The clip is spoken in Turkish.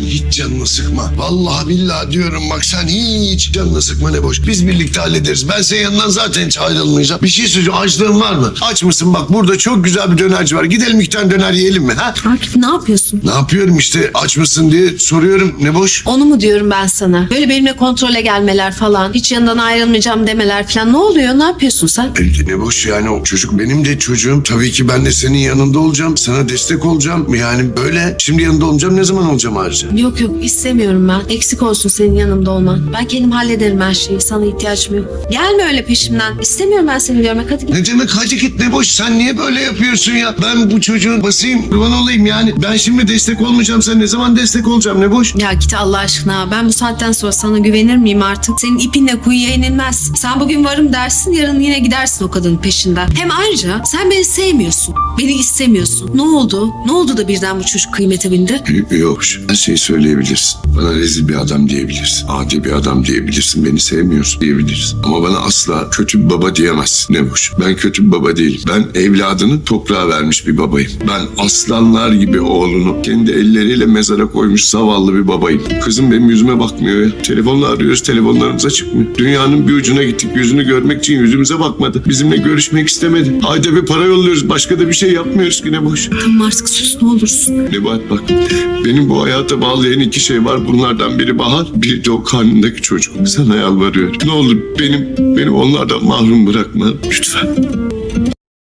sen hiç canını sıkma. Vallahi billahi diyorum bak sen hiç canını sıkma ne boş. Biz birlikte hallederiz. Ben senin yanından zaten hiç ayrılmayacağım. Bir şey söyleyeceğim. Açlığın var mı? Aç mısın? Bak burada çok güzel bir dönerci var. Gidelim iki tane döner yiyelim mi? Ha? Akif ne yapıyorsun? Ne yapıyorum işte aç mısın diye soruyorum. Ne boş? Onu mu diyorum ben sana? Böyle benimle kontrole gelmeler falan. Hiç yanından ayrılmayacağım demeler falan. Ne oluyor? Ne yapıyorsun sen? E, Ne boş yani o çocuk benim de çocuğum. Tabii ki ben de senin yanında olacağım. Sana destek olacağım. Yani böyle şimdi yanında olacağım. Ne zaman olacağım ayrıca? Yok yok istemiyorum ben. Eksik olsun senin yanımda olman. Ben kendim hallederim her şeyi. Sana ihtiyacım yok. Gelme öyle peşimden. İstemiyorum ben seni görmek. Hadi git. Ne demek hacı git ne boş sen niye böyle yapıyorsun ya? Ben bu çocuğun basayım kurban olayım yani. Ben şimdi destek olmayacağım sen ne zaman destek olacağım ne boş? Ya git Allah aşkına. Ben bu saatten sonra sana güvenir miyim artık? Senin ipinle kuyuya inilmez. Sen bugün varım dersin yarın yine gidersin o kadının peşinden. Hem ayrıca sen beni sevmiyorsun. Beni istemiyorsun. Ne oldu? Ne oldu da birden bu çocuk kıymete bindi? Yok her şeyi söyleyebilirsin. Bana rezil bir adam diyebilirsin. Adi bir adam diyebilirsin. Beni sevmiyorsun diyebilirsin. Ama bana asla kötü bir baba diyemezsin. Ne boş. Ben kötü bir baba değilim. Ben evladını toprağa vermiş bir babayım. Ben aslanlar gibi oğlunu kendi elleriyle mezara koymuş zavallı bir babayım. Kızım benim yüzüme bakmıyor ya. Telefonla arıyoruz telefonlarımıza çıkmıyor. Dünyanın bir ucuna gittik yüzünü görmek için yüzümüze bakmadı. Bizimle görüşmek istemedi. Ayda bir para yolluyoruz. Başka da bir şey yapmıyoruz ki ne boş. Tamam artık sus ne olursun. Nebahat bak benim bu hayata bağlayan iki şey var. Bunlardan biri Bahar, bir de o karnındaki çocuk. Sana yalvarıyorum. Ne olur benim, beni onlardan mahrum bırakma lütfen.